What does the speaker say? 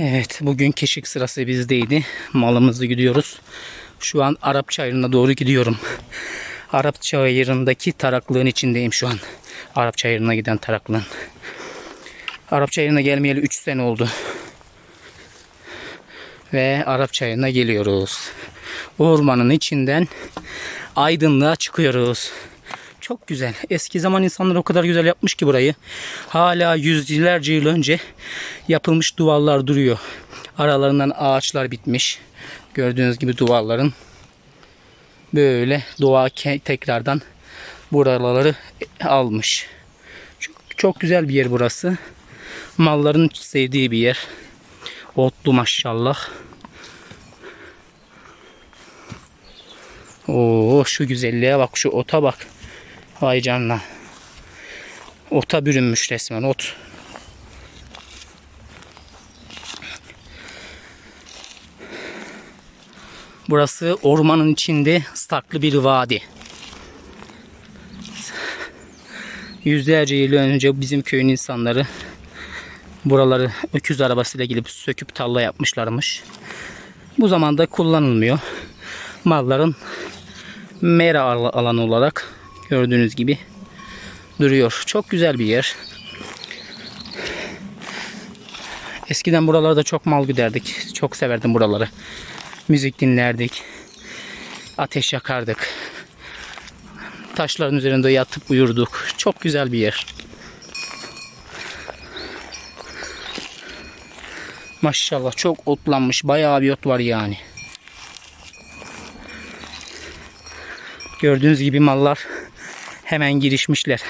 Evet bugün keşik sırası bizdeydi. Malımızı gidiyoruz. Şu an Arap çayırına doğru gidiyorum. Arap çayırındaki taraklığın içindeyim şu an. Arap çayırına giden taraklığın. Arap çayırına gelmeyeli 3 sene oldu. Ve Arap çayırına geliyoruz. Ormanın içinden aydınlığa çıkıyoruz. Çok güzel. Eski zaman insanlar o kadar güzel yapmış ki burayı. Hala yüzlerce yıl önce yapılmış duvarlar duruyor. Aralarından ağaçlar bitmiş. Gördüğünüz gibi duvarların böyle doğa tekrardan buraları almış. Çok, çok güzel bir yer burası. Malların sevdiği bir yer. Otlu maşallah. Oo şu güzelliğe bak şu ota bak. Vay canına. Ota bürünmüş resmen ot. Burası ormanın içinde ıstaklı bir vadi. Yüzlerce yıl önce bizim köyün insanları buraları öküz arabasıyla gelip söküp talla yapmışlarmış. Bu zamanda kullanılmıyor. Malların mera al- alanı olarak gördüğünüz gibi duruyor. Çok güzel bir yer. Eskiden buralarda çok mal güderdik. Çok severdim buraları. Müzik dinlerdik. Ateş yakardık. Taşların üzerinde yatıp uyurduk. Çok güzel bir yer. Maşallah çok otlanmış. Bayağı bir ot var yani. Gördüğünüz gibi mallar hemen girişmişler.